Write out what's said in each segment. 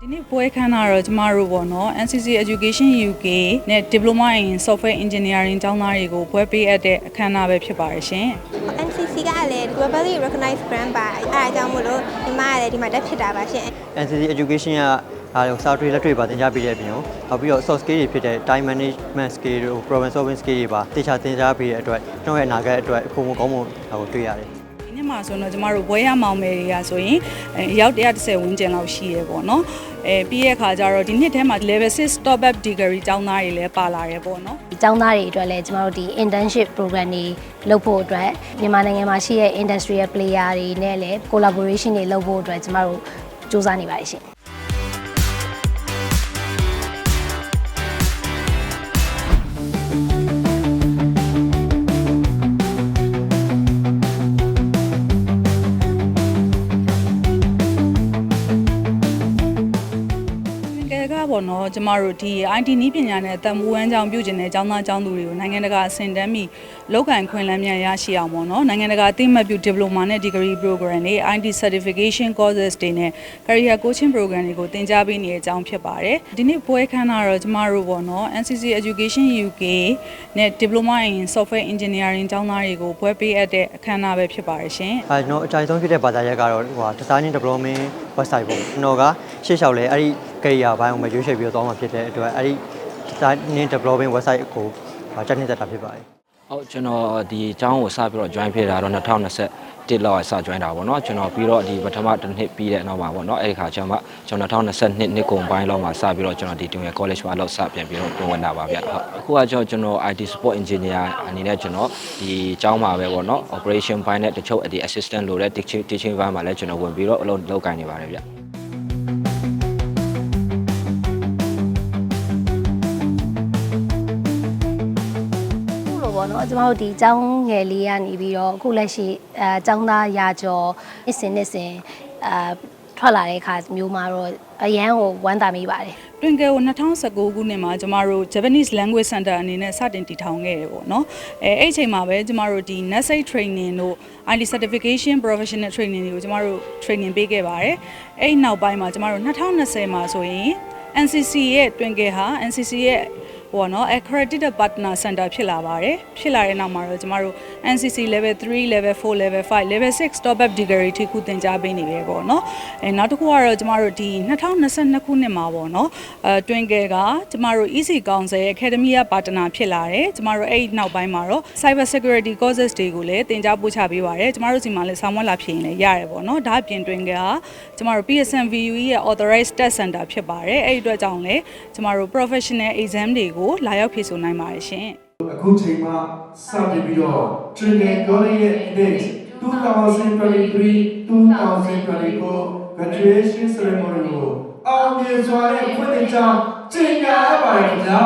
ဒီနေ့ပွဲခန်းတာတော့ကျမတို့ပေါ့နော် NCC Education UK နဲ့ Diploma in Software Engineering ကျောင်းသားတွေကိုပွဲပေးအပ်တဲ့အခမ်းအနားပဲဖြစ်ပါတယ်ရှင် NCC ကလည်း globally recognized brand ပါအဲအားကြောင့်မို့လို့ညီမကလည်းဒီမှာတက်ဖြစ်တာပါရှင် NCC Education ကဒါတော့ software လက်တွေ့ပါသင်ကြားပေးတဲ့အပြင်ကိုနောက်ပြီးတော့ soft skill တွေဖြစ်တဲ့ time management skill တို့ problem solving skill တွေပါတေချာသင်ကြားပေးတဲ့အတွက်ကျွန်တော်ရဲ့အနာဂတ်အတွက်ပုံမကောင်းမှုဟိုတွေ့ရတယ် ဒီနေ့မှာဆိုတော့ကျမတို့ဘွဲရမောင်မယ်တွေကဆိုရင်အဲအယောက်130ဝန်းကျင်လောက်ရှိရဲပေါ့နော်အဲပြီးရဲ့အခါကျတော့ဒီနှစ်ထဲမှာ level 6 top up degree ကျောင်းသားတွေလည်းပါလာရဲပေါ့နော်ဒီကျောင်းသားတွေအတွက်လည်းကျမတို့ဒီ internship program တွေလုပ်ဖို့အတွက်မြန်မာနိုင်ငံမှာရှိတဲ့ industrial player တွေနဲ့လည်း collaboration တွေလုပ်ဖို့အတွက်ကျမတို့စူးစမ်းနေပါတယ်ရှင်င ကပေါ့နော်ကျမတို့ဒီ IT နည်းပညာနဲ့အတန်မူဝမ်းကြောင်းပြုကျင်တဲ့ကျောင်းသားကျောင်းသူတွေကိုနိုင်ငံတကာအဆင့်တန်းပြီးလောက်ကန်ခွင့်လန်းမြန်ရရှိအောင်ပေါ့နော်နိုင်ငံတကာအသိမှတ်ပြု diploma နဲ့ degree program တွေ IT certification courses တွေနဲ့ career coaching program တွေကိုသင်ကြားပေးနေတဲ့အကြောင်းဖြစ်ပါတယ်ဒီနေ့ပွဲခန်းတာတော့ကျမတို့ပေါ့နော် NCC Education UK နဲ့ diploma in software engineering ကျောင်းသားတွေကိုပွဲပေးအပ်တဲ့အခမ်းအနားပဲဖြစ်ပါတယ်ရှင်အဲကျွန်တော်အကြိုက်ဆုံးဖြစ်တဲ့ဘာသာရပ်ကတော့ဟိုဟာ design and development website ပေါ့ကျွန်တော်ကရှေ့လျှောက်လဲအဲ့ဒီ career ဘိုင်းကိုမရွေးချယ်ပြီးတော့သွားမှာဖြစ်တဲ့အတွက်အဲ့ဒီ designing developing website ကိုတက်နေတတ်တာဖြစ်ပါတယ်ဟုတ်ကျွန်တော်ဒီအကြောင်းကိုစပြီးတော့ join ဖြစ်တာတော့2021လောက်စ join တာပေါ့နော်ကျွန်တော်ပြီးတော့ဒီပထမတစ်နှစ်ပြီးတဲ့နောက်မှာပေါ့နော်အဲ့ဒီခါကျွန်တော်ကျွန်တော်2022နှစ်ကုန်ပိုင်းလောက်မှာစပြီးတော့ကျွန်တော်ဒီတွင်ရ college မှာလောက်စပြန်ပြီးတော့တွင်ဝင်တာပါဗျဟုတ်အခုကကျွန်တော်ကျွန်တော် IT support engineer အနေနဲ့ကျွန်တော်ဒီအကြောင်းမှာပဲပေါ့နော် operation ဘိုင်းနဲ့တချို့ဒီ assistant လိုတဲ့ teaching teaching ဘိုင်းမှာလည်းကျွန်တော်ဝင်ပြီးတော့အလုပ်လုပ်ကိုင်နေပါတယ်ဗျ နော်ကျမတို့ဒီအကြောင်းငယ်လေးကနေပြီးတော့အခုလက်ရှိအဲအကြောင်းသားရာကျော်နှစ်စဉ်နှစ်စဉ်အဲထွက်လာတဲ့အခါမျိုးမှာတော့အရန်ကိုဝမ်းသာမိပါတယ်တွင်ကယ်ကို2019ခုနှစ်မှာကျမတို့ Japanese Language Center အနေနဲ့စတင်တည်ထောင်ခဲ့တယ်ပေါ့နော်အဲအဲ့အချိန်မှာပဲကျမတို့ဒီ NetSafe Training တို့ IT Certification Professional Training တွေကိုကျမတို့ training ပေးခဲ့ပါတယ်အဲ့နောက်ပိုင်းမှာကျမတို့2020မှာဆိုရင် NCC ရဲ့တွင်ကယ်ဟာ NCC ရဲ့ ဟိုနော် accredited partner center ဖြစ်လာပါတယ်ဖြစ်လာတဲ့နောက်မှာတော့ကျမတို့ NCC level 3 level 4 level 5 level 6 top up degree ထိခုသင်ကြားပေးနေပြီပေါ့နော်အဲနောက်တစ်ခုကတော့ကျမတို့ဒီ2022ခုနှစ်မှာပေါ့နော်အဲတွင်ကယ်ကကျမတို့ Easy Council ရဲ့ Academy က partner ဖြစ်လာတယ်ကျမတို့အဲ့ဒီနောက်ပိုင်းမှာတော့ cyber security courses တွေကိုလည်းသင်ကြားပို့ချပေးပါတယ်ကျမတို့စီမှာလည်းဆောင်းဝက်လာဖြစ်ရင်လည်းရတယ်ပေါ့နော်ဒါအပြင်တွင်ကယ်ကကျမတို့ PSM VUE ရဲ့ authorized test center ဖြစ်ပါတယ်အဲ့ဒီအတွက်ကြောင့်လည်းကျမတို့ professional exam တွေကိုလာရောက်ဖြေဆိုနိုင်ပါတယ်ရှင်အခုချိန်မှစတင်ပြီးတော့ Trinity College ရဲ့ date 2023 2024 graduation ceremony ကိုအောင်မြင်စွာနဲ့ဖွင့်လှစ်ကြောင်းကြေညာအပ်ပါတယ်ခင်ဗျာ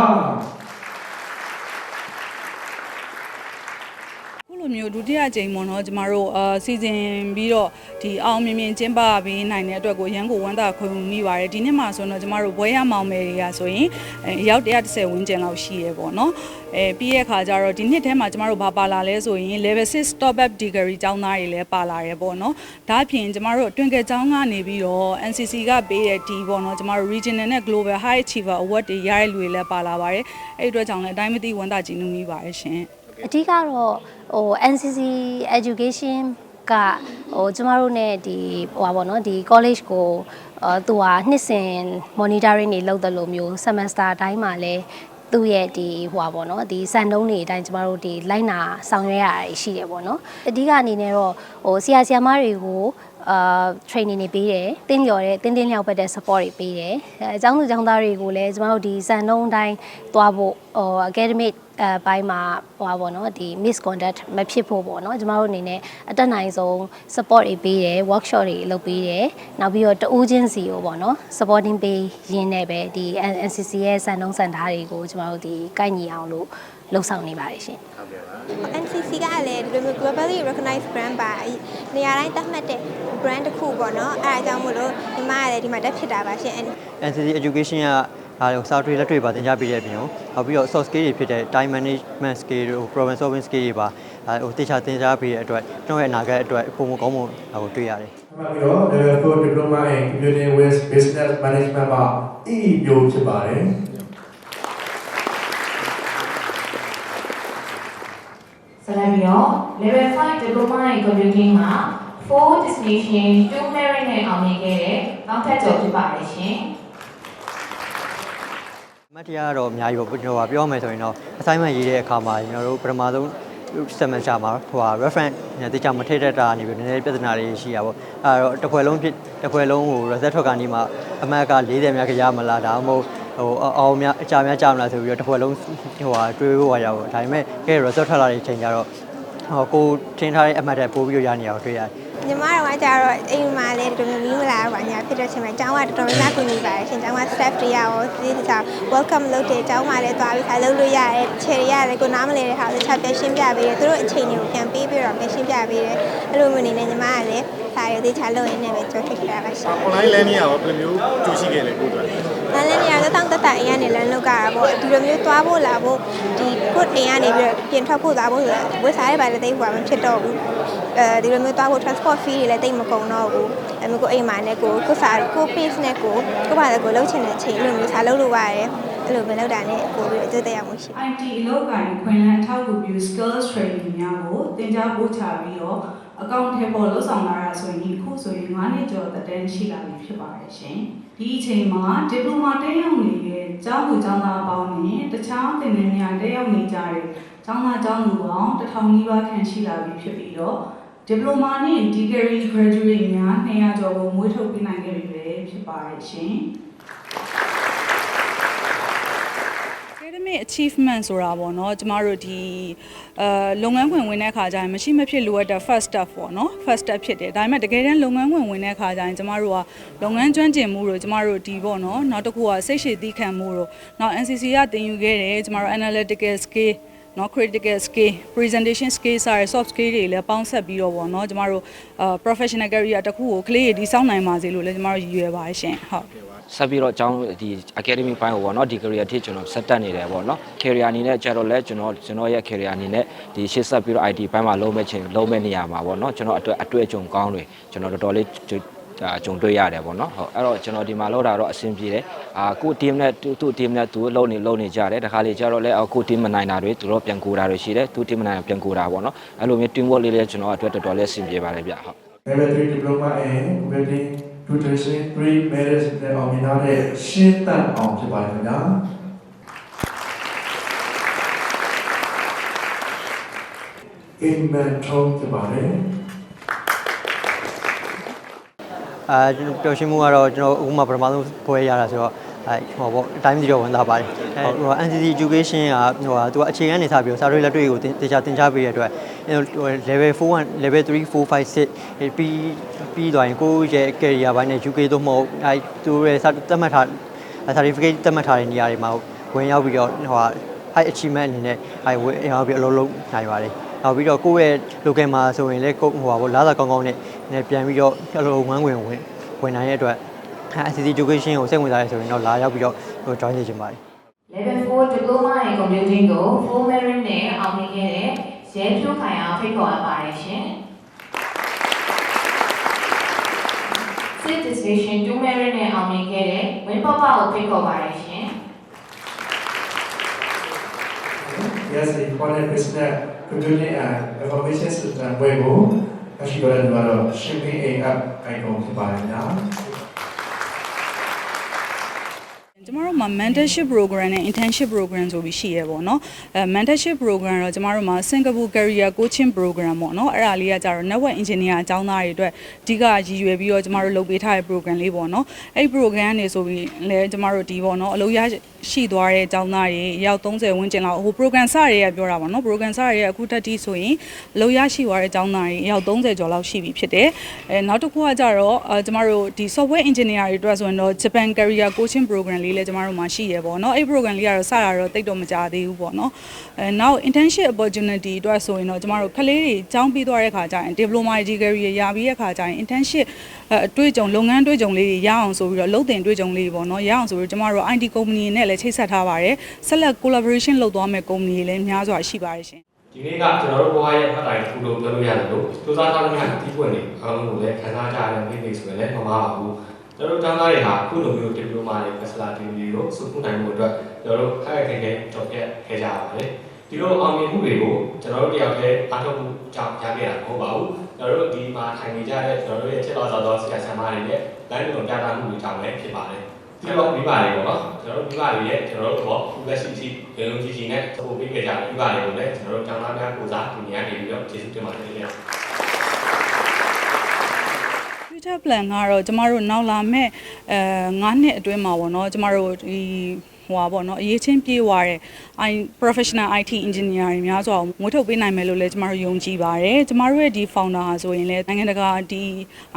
လိုမျိုးဒုတိယကြိမ်ပေါ့နော်ကျမတို့အာစီစဉ်ပြီးတော့ဒီအောင်မြင်မြင်ကျင်းပပေးနိုင်တဲ့အတွက်ကိုရန်ကိုဝမ်းသာခွင့်မိပါတယ်ဒီနှစ်မှာဆိုတော့ကျမတို့ဘွဲရမောင်မယ်တွေကဆိုရင်အဲအယောက်130ဝန်းကျင်လောက်ရှိရဲပေါ့နော်အဲပြီးရဲ့ခါကျတော့ဒီနှစ်ထဲမှာကျမတို့ဘာပါလာလဲဆိုရင် level 6 top up degree ကျောင်းသားတွေလည်းပါလာရဲပေါ့နော်ဒါအပြင်ကျမတို့အတွင်ကယ်ကျောင်းကနေပြီးတော့ NCC ကပေးတဲ့ဒီပေါ့နော်ကျမတို့ regional နဲ့ global high achiever award တွေရတဲ့လူတွေလည်းပါလာပါတယ်အဲ့ဒီအတွက်ကြောင့်လည်းအတိုင်းမသိဝမ်းသာကြည်နူးမိပါတယ်ရှင် အဓိကတော့ဟို NCC education ကဟိုကျမတို့ ਨੇ ဒီဟိုပါဗောနော်ဒီ college ကိုအဲသူဟာနှစ်စဉ် monitoring တွေလုပ်တယ်လို့မျိုး semester အတိုင်းမှာလဲသူ့ရဲ့ဒီဟိုပါဗောနော်ဒီစံနှုန်းတွေအတိုင်းကျမတို့ဒီလိုက်နာဆောင်ရွက်ရတာရှိတယ်ဗောနော်အဓိကအနေနဲ့တော့ဟိုဆရာဆရာမတွေကိုအာ training တွေပေးတယ်တင်းလျော်တဲ့တင်းတင်းလျောက်ပတ်တဲ့ support တွေပေးတယ်အဲအကြောင်းသူအကြောင်းသားတွေကိုလည်းကျမတို့ဒီစံနှုန်းအတိုင်းသွားဖို့ဟို academic အဲဘိုင်းမှာဟိုပါပေါ့နော်ဒီ misconduct မဖြစ်ဖို့ပေါ့နော်ကျမတို့အနေနဲ့အတက်နိုင်ဆုံး support တွေပေးတယ် workshop တွေလုပ်ပေးတယ်နောက်ပြီးတော့တဦးချင်းစီကိုပေါ့နော် supporting ပေးရင်းနဲ့ပဲဒီ NCC ရဲ့စံနှုန်းစံထားတွေကိုကျမတို့ဒီကိုက်ညီအောင်လို့လှုပ်ဆောင်နေပါတယ်ရှင် NCC ကလည်းဒီလိုမျိုး globally recognized brand ပါနေရာတိုင်းသတ်မှတ်တဲ့ brand တစ်ခုပေါ့နော်အဲအားကြောင့်မို့လို့ညီမကလည်းဒီမှာတက်ဖြစ်တာပါရှင် NCC Education က ဒါတော့ software လက်တွေ့ပါသင်ကြားပေးတဲ့အပြင်ကိုနောက်ပြီးတော့ soft skill တွေဖြစ်တဲ့ time management skill တို့ problem solving skill တွေပါဒါဟိုတေချာသင်ကြားပေးတဲ့အတွက်ကျွန်တော်ရဲ့အနာဂတ်အတွက်ပုံမကောင်းမှုဟိုတွေ့ရတယ်မှတ်ပြီးတော့ level 4 diploma in computing with business management မှာ EE မျိုးဖြစ်ပါတယ်ဆက်လက်ပြီးတော့ level 5 diploma in computing မှာ4 destination 2 merit နဲ့အောင်မြင်ခဲ့တဲ့နောက်ထပ်ကျော်ဖြစ်ပါတယ်ရှင်။အ မှတ်တရကတော့အများကြီးပေါ့ကျွန်တော်ကပြောမယ်ဆိုရင်တော့ assignment ရေးတဲ့အခါမှာကျွန်တော်တို့ပထမဆုံး semester မှာဟိုဟာ reference နဲ့တိကျမထည့်တတ်တာနေပြီးနည်းနည်းပြဿနာတွေရှိတာပေါ့အဲတော့တစ်ခွဲလုံးဖြစ်တစ်ခွဲလုံးဟို result ထွက်ကနေမှအမှတ်က40များကြရမလားဒါမှမဟုတ်ဟိုအောင်များအကြများကြမလားဆိုပြီးတော့တစ်ခွဲလုံးဟိုဟာတွေးဖို့ရအောင်ဒါပေမဲ့ကဲ result ထွက်လာတဲ့အချိန်ကျတော့ဟိုကိုထင်ထားတဲ့အမှတ်တက်ပို့ပြီးတော့ရနေအောင်တွေ့ရတယ် ညီမတို့ကကြတော့အိမ်မှာလည်းတော်တော်မျိုးမလာတော့ပါညာဖြစ်တဲ့အချိန်မှာကျောင်းကတော်တော်များများကူညီပါတယ်ရှင်ကျောင်းက staff တွေရောဒီတခြား welcome လုပ်တဲ့ကျောင်းမှာလည်းသွားပြီးခါလုပ်လို့ရတယ်ခြေတွေရတယ်ကိုနားမလဲတဲ့ဟာကိုတခြားပြန်ရှင်းပြပေးတယ်သူတို့အချိန်တွေကိုပြန်ပေးပြီးတော့ပြန်ရှင်းပြပေးတယ်အဲ့လိုမျိုးနေနဲ့ညီမကလည်း စာရီတခြားလုပ်ရင်းနဲ့ပဲကြောက်ဖြစ်ခဲ့တာပါရှင် online learning ရောဘယ်လိုမျိုးကျူးရှိခဲ့လဲကိုယ်တို့လမ်းလည်းနေရာသက်တောင့်သက်တာအိမ်ကနေလမ်းလောက်ကြတာပေါ့ဒီလိုမျိုးသွားဖို့လာဖို့ဒီကိုအိမ်ကနေပြီးတော့ပြင်ထွက်ဖို့သွားဖို့ဆိုတာဝယ်စားရပါလေတိတ်ဘာမှဖြစ်တော့ဘူးအဲဒီလိုမျိုးသွားဖို့ transport fee တွေလည်းတိတ်မကုန်တော့ဘူးအဲမျိုးကိုအိမ်မှာနဲ့ကိုကိုစားကို pace နဲ့ကိုကိုပါလည်းကိုလှုပ်ချင်တဲ့အချိန်အဲ့လိုမျိုးစားလုပ်လို့ရတယ်အဲ့လိုပဲလုပ်တာနဲ့ကိုပြီးတော့အကျိုးတရားမှုရှိ IT အလုပ်ကိုင်ခွင့်လန်းအထောက်အကူပြု skills training များကိုသင်ကြားပို့ချပြီးတော့ အကောင့်ထဲပေါ်လှုပ်ဆောင်လာတာဆိုရင်အခုဆိုရင်9နှစ်ကျော်သက်တမ်းရှိလာပြီဖြစ်ပါတယ်ရှင်။ဒီအချိန်မှာဒီပလိုမာတက်ရောက်နေတဲ့ကျောင်းသူကျောင်းသားအပေါင်းနဲ့တခြားသင်တန်းများတက်ရောက်နေကြတဲ့ကျောင်းသားကျောင်းသူပေါင်းတစ်ထောင်နီးပါးခန့်ရှိလာပြီဖြစ်ပြီးတော့ဒီပလိုမာနဲ့ degree graduate များ200ကျော်ကိုမွေးထုတ်ပေးနိုင်ခဲ့ပြီပဲဖြစ်ပါတယ်ရှင်။ academic achievement ဆိုတာပေါ့နော်ကျမတို့ဒီအဲလုပ်ငန်းခွင်ဝင်တဲ့အခါကျရင်မရှိမဖြစ်လိုအပ်တဲ့ first step ပေါ့နော် first step ဖြစ်တယ်ဒါပေမဲ့တကယ်တမ်းလုပ်ငန်းခွင်ဝင်တဲ့အခါကျရင်ကျမတို့ကလုပ်ငန်းကျွမ်းကျင်မှုတို့ကျမတို့ဒီပေါ့နော်နောက်တစ်ခုကစိတ်ရှည်သီးခံမှုတို့နောက် NCC ကတင်ယူခဲ့တယ်ကျမတို့ analytical skill နော် critical skill presentation skill စတဲ့ soft skill တွေလည်းပေါင်းဆက်ပြီးတော့ပေါ့နော်ကျမတို့အာ professional career တစ်ခုကိုကလေးတွေဒီစောင့်နိုင်ပါစေလို့လည်းကျမတို့ရည်ရွယ်ပါတယ်ရှင်ဟုတ် ဆက်ပြီးတော့အကြောင်းဒီ academy ဘိုင်းကိုပေါ့နော်ဒီ career အထိကျွန်တော်ဆက်တက်နေတယ်ပေါ့နော် career အနေနဲ့ကျတော့လဲကျွန်တော်ကျွန်တော်ရဲ့ career အနေနဲ့ဒီရှေ့ဆက်ပြီးတော့ IT ဘိုင်းမှာလုံးမဲ့ချင်းလုံးမဲ့နေရာမှာပေါ့နော်ကျွန်တော်အတွက်အတွေ့အကြုံကောင်းတွေကျွန်တော်တော်တော်လေးဒါကြုံတွေ့ရတယ်ပေါ့နော်ဟုတ်အဲ့တော့ကျွန်တော်ဒီမှာလောက်တာတော့အဆင်ပြေတယ်အာကို team နဲ့သူ့ team နဲ့သူလုံးနေလုံးနေကြတယ်တခါလေကျတော့လဲကို team မနိုင်တာတွေသူတို့ပြန်ကိုတာတွေရှိတယ်သူ team မနိုင်တာပြန်ကိုတာပေါ့နော်အဲ့လိုမျိုး team work လေးလည်းကျွန်တော်အတွက်တော်တော်လေးအဆင်ပြေပါတယ်ဗျဟုတ် level 3 diploma in computing tuition 3 merit နဲ့အောင်မြင်ထားတဲ့ရှင်းတန်အောင်ဖြစ်ပါတယ်ခင်ဗျာအင်မန်ထုံးဖြစ်ပါတယ်အာကျွန်တော်ပျော်ရွှင်မှုကတော့ကျွန်တော်အခုမှပထမဆုံးပွဲရတာဆိုတော့အဲဟောပေါ့အတိုင်းပြီးတော့ဝင်လာပါတယ်ဟို NCC education ကဟိုဟာသူကအခြေခံနေစပြီးတော့စာရေးလက်တွေ့ကိုတင်ချာတင်ချပေးရတဲ့အတွက်ဟို level 4 level 3 4 5 6ပြီးပြီးသွားရင်ကိုယ့်ရဲ့ career ဘိုင်းနဲ့ UK သို့မဟုတ်အဲသူရဲ့စာသတ်မှတ်ထား certificate သတ်မှတ်ထားတဲ့နေရာတွေမှာဝင်ရောက်ပြီးတော့ဟိုဟာ high achievement အနေနဲ့အဲဝင်ရောက်ပြီးအလုပ်လုပ်နိုင်ပါတယ်နောက်ပြီးတော့ကိုယ့်ရဲ့ local မှာဆိုရင်လည်းကိုဟိုဟာပေါ့လာသာကောင်းကောင်းနဲ့နဲ့ပြန်ပြီးတော့အလုပ်ဝမ်းဝင်ဝင်ဝင်နိုင်တဲ့အတွက် ICT education ကိုစိတ်ဝင်စားရဆိုရင်တော့လာရောက်ပြီးတော့ဟို join နေချင်ပါတယ် level 4 diploma in computing ကို full merit နဲ့အောင်မြင်ခဲ့တဲ့ ရဲဖြိုးခိုင်အောင်ဖိတ်ခေါ်အပ်ပါတယ်ရှင်။ Sit distinction 2 merit နဲ့အောင်မြင်ခဲ့တဲ့ဝင်းပပကိုဖိတ်ခေါ်ပါတယ်ရှင်။ Yes, the quality business computing and information system ဘွဲကိုအရှိတော်တဲ့သူကတော့ shipping a app icon ဖြစ်ပါတယ်ညာ ကျမတို့မှာ mentorship program နဲ့ internship program ဆိုပြီးရှိရပေါ့နော်အဲ mentorship program တော့ကျမတို့မှာ Singapore career coaching program ပေါ့နော်အဲ့ဒါလေးကကြတော့ network engineer အကြောင်းသားတွေအတွက်အဓိကရည်ရွယ်ပြီးတော့ကျမတို့လုပ်ပေးထားတဲ့ program လေးပေါ့နော်အဲ့ program နေဆိုပြီးလဲကျမတို့ဒီပေါ့နော်အလုပ်ရရှိသွားတဲ့အကြောင်းသားတွေအယောက်30ဝန်းကျင်လောက်ဟို program စတွေကပြောတာပေါ့နော် program စတွေကအခုတက်တီးဆိုရင်အလုပ်ရရှိသွားတဲ့အကြောင်းသားတွေအယောက်30ကျော်လောက်ရှိပြီဖြစ်တယ်အဲနောက်တစ်ခုကကြတော့အဲကျမတို့ဒီ software engineer တွေအတွက်ဆိုရင်တော့ Japan career coaching program လေးလည်းကျမတို့မှာရှိရပေါ့နော်အဲ့ program လေးကတော့စတာတော့တိတ်တော့မကြသေးဘူးပေါ့နော်အဲနောက် internship opportunity အတွက်ဆိုရင်တော့ကျမတို့ကလေးတွေကျောင်းပြီးသွားတဲ့ခါကျရင် diploma degree ရပြီးတဲ့ခါကျရင် internship အဲအတွေ့အကြုံလုပ်ငန်းအတွေ့အကြုံလေးတွေရအောင်ဆိုပြီးတော့လုပ်တင်အတွေ့အကြုံလေးတွေပေါ့နော်ရအောင်ဆိုပြီးကျမတို့ IT company နဲ့လည်းချိတ်ဆက်ထားပါတယ်ဆက်လက် collaboration လုပ်သွားမဲ့ company တွေလည်းများစွာရှိပါတယ်ရှင်ဒီဒီနေ့ကကျွန်တော်တို့ဘဝရဲ့အမှတ်တိုင်တစ်ခုလို့ပြောလို့ရတယ်လို့စူးစမ်းထားတဲ့များဒီပွင့်တွေအားလုံးကိုလည်းခန်းစားကြတဲ့နေ့တွေဆိုရင်လည်းမမှားပါဘူး ကျွန်တော်တို့တန်းသားတွေဟာအခုလိုမျိုးဒီပလိုမာတွေဖက်စလာတီတွေလို့စုခုနိုင်မှုအတွက်ကျွန်တော်တို့ခက်ခဲခဲကြော်ပြတ်ခဲ့ကြပါပါတယ်ဒီလိုအောင်မြင်မှုတွေကိုကျွန်တော်တို့တယောက်တည်းအားထုတ်မှုကြောင့်ရခဲ့တာမဟုတ်ပါဘူးကျွန်တော်တို့ဒီမှာထိုင်နေကြတဲ့ကျွန်တော်တို့ရဲ့ချစ်တော်သောဆရာဆရာမတွေရဲ့လမ်းညွှန်ပြသမှုတွေကြောင့်လည်းဖြစ်ပါတယ်ပြီးတော့မိဘတွေပေါ့နော်ကျွန်တော်တို့မိဘတွေရဲ့ကျွန်တော်တို့တော့ခုလက်ရှိထိရေလုံးကြီးကြီးနဲ့စပို့ပေးခဲ့ကြတဲ့မိဘတွေကိုလည်းကျွန်တော်တို့ကျောင်းသားများကိုစားဒီနေရာနေပြီးတော့ကျေးဇူးတင်ပါတယ်ခင်ဗျာ future plan ကတော့ကျမတို့နောက်လာမဲ့အဲ9နှစ်အတွင်းမှာပေါ့နော်ကျမတို့ဒီဟိုပါပေါ့နော်အရေးချင်းပြေးသွားတဲ့ I professional IT engineer တွေများစွာမွေးထုတ်ပေးနိုင်မယ်လို့လည်းကျမတို့ယုံကြည်ပါတယ်ကျမတို့ရဲ့ဒီ founder ဟာဆိုရင်လည်းနိုင်ငံတကာဒီ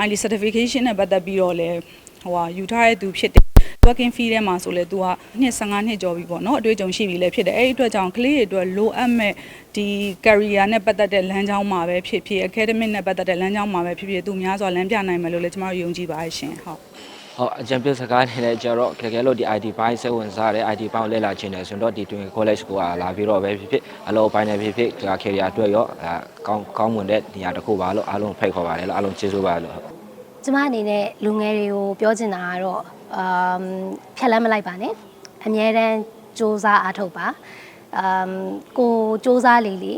IT certification နဲ့ပတ်သက်ပြီးတော့လည်းဟိုဟာယူထားတဲ့သူဖြစ်တယ် working fee ထဲမှာဆိုလဲ तू ကနှစ်15နှစ်ကျော်ပြီပေါ့နော်အတွေ့အကြုံရှိပြီလည်းဖြစ်တယ်အဲ့ဒီအတွက်ကြောင့်ကလေးတွေအတွက်လိုအပ်မဲ့ဒီ career နဲ့ပတ်သက်တဲ့လမ်းကြောင်းမှာပဲဖြစ်ဖြစ် academic နဲ့ပတ်သက်တဲ့လမ်းကြောင်းမှာပဲဖြစ်ဖြစ်သူများစွာလမ်းပြနိုင်မယ်လို့လည်းကျမတို့ယုံကြည်ပါတယ်ရှင်ဟုတ်ဟုတ်အကြံပြုစကားနေလဲကျတော့ခက်ခဲလို့ဒီ ID ဘိုင်းစိတ်ဝင်စားတယ် ID ဘိုင်းကိုလဲလာခြင်းတယ်ဆိုတော့ဒီတွင် college ကိုလာပြီးတော့ပဲဖြစ်ဖြစ်အလောဘိုင်းနဲ့ဖြစ်ဖြစ်ဒါ career အတွက်ရောအဲကောင်းကောင်းမွန်တဲ့နေရာတစ်ခုပါလို့အားလုံးဖိတ်ခေါ်ပါတယ်လို့အားလုံးကျေးဇူးပါလို့ ကျမအနေနဲ့လူငယ်တွေကိုပြောချင်တာကတော့အမ်ဖြတ်လန်းမလိုက်ပါနဲ့အမြဲတမ်းစ조사အားထုတ်ပါအမ်ကိုစ조사လေလေ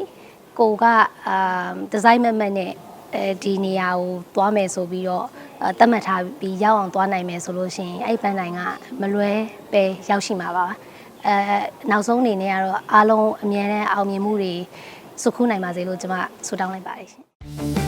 ကိုကအမ်ဒီဇိုင်းမက်မက်နဲ့အဲဒီနေရာကိုသွားမယ်ဆိုပြီးတော့အဲသတ်မှတ်ထားပြီးရောက်အောင်သွားနိုင်မယ်ဆိုလို့ရှိရင်အဲ့ပန်းနိုင်ကမလွဲပဲရောက်ရှိမှာပါအဲနောက်ဆုံးအနေနဲ့ကတော့အားလုံးအမြဲတမ်းအောင်မြင်မှုတွေစုခုနိုင်ပါစေလို့ကျွန်မဆုတောင်းလိုက်ပါတယ်ရှင်